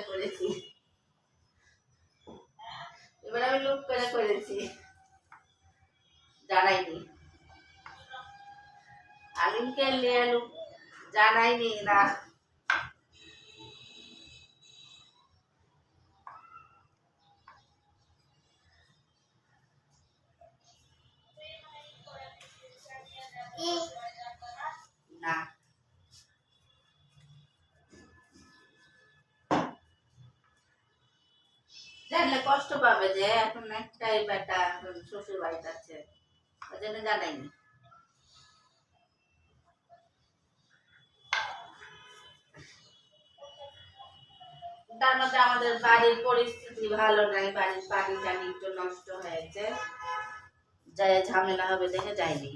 করে করেছি। এবার আমি লুক করে করেছি। জানাইনি। আলিমকে লুক জানাইনি না। না। জানলে কষ্ট পাবে যে এখন একটাই বেটা এখন শ্বশুর বাড়িতে আছে। ওই জানাইনি। তার মধ্যে আমাদের বাড়ির পরিস্থিতি ভালো নাই, বাড়ির পানি একটু নষ্ট হয়েছে। যাই ঝামেলা হবে দেখে যায়নি